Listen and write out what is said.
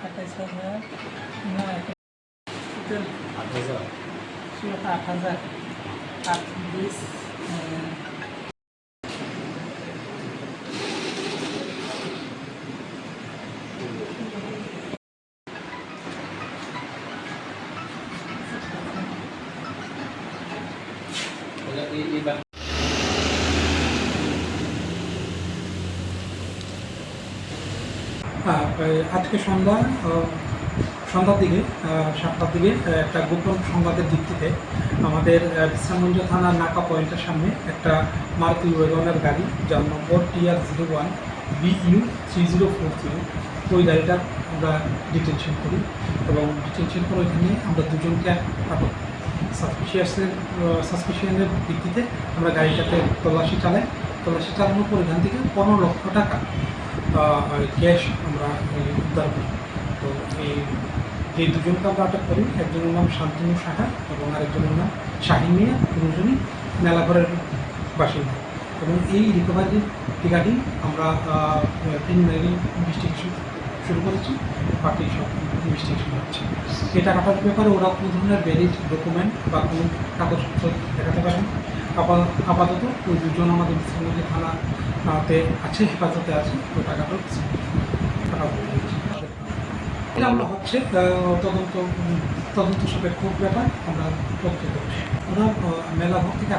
সাতাইশ হাজার নয় টোটাল আট হাজার ছিল আট হাজার আট বিশ আহ, তাহলে এই আজকে সন্ধ্যা সন্ধ্যার দিকে সাতটার দিকে একটা গোপন সংবাদের দিক থেকে আমাদের বিশ্রামগঞ্জ থানার নাকা পয়েন্টের সামনে একটা মারুতি ওয়েগনের গাড়ি, যার number TR zero one BU three zero four zero ওই গাড়িটা আমরা ডিটেনশন করি এবং ডিটেনশন করে ওইখানে আমরা দুজনকে আটক সাসপিশিয়াসের সাসপিশিয়ানের ভিত্তিতে আমরা গাড়িটাতে তল্লাশি চালাই। তল্লাশি চালানোর পর এখান থেকে পনেরো লক্ষ টাকা ক্যাশ আমরা উদ্ধার করি। তো এই, যে দুজনকে আমরা আটক করি, একজনের নাম শান্তনু সাহা এবং আরেকজনের নাম শাহিন মিয়া দুজনই মেলাঘরের বাসিন্দা। এবং এই রিকভারি টিকাটি আমরা প্রিলিমিনারি ইনভেস্টিগেশন শুরু করেছি, বাকি সব ইনভেস্টিগেশন হচ্ছে। এই টাকাটার ব্যাপারে ওরা কোনো ধরনের ভ্যালিড ডকুমেন্ট বা কোনো কাগজপত্র দেখাতে পারেন? আপাতত ওই দুজন আমাদের বিশ্বনাথ থানাতে আছে, হেফাজতে আছে, তো টাকাটা টাকা এটা আমরা হচ্ছে তদন্ত তদন্ত সাপেক্ষ ব্যাপার, আমরা তথ্য করছি। ওরা মেলা আগরতলা থেকে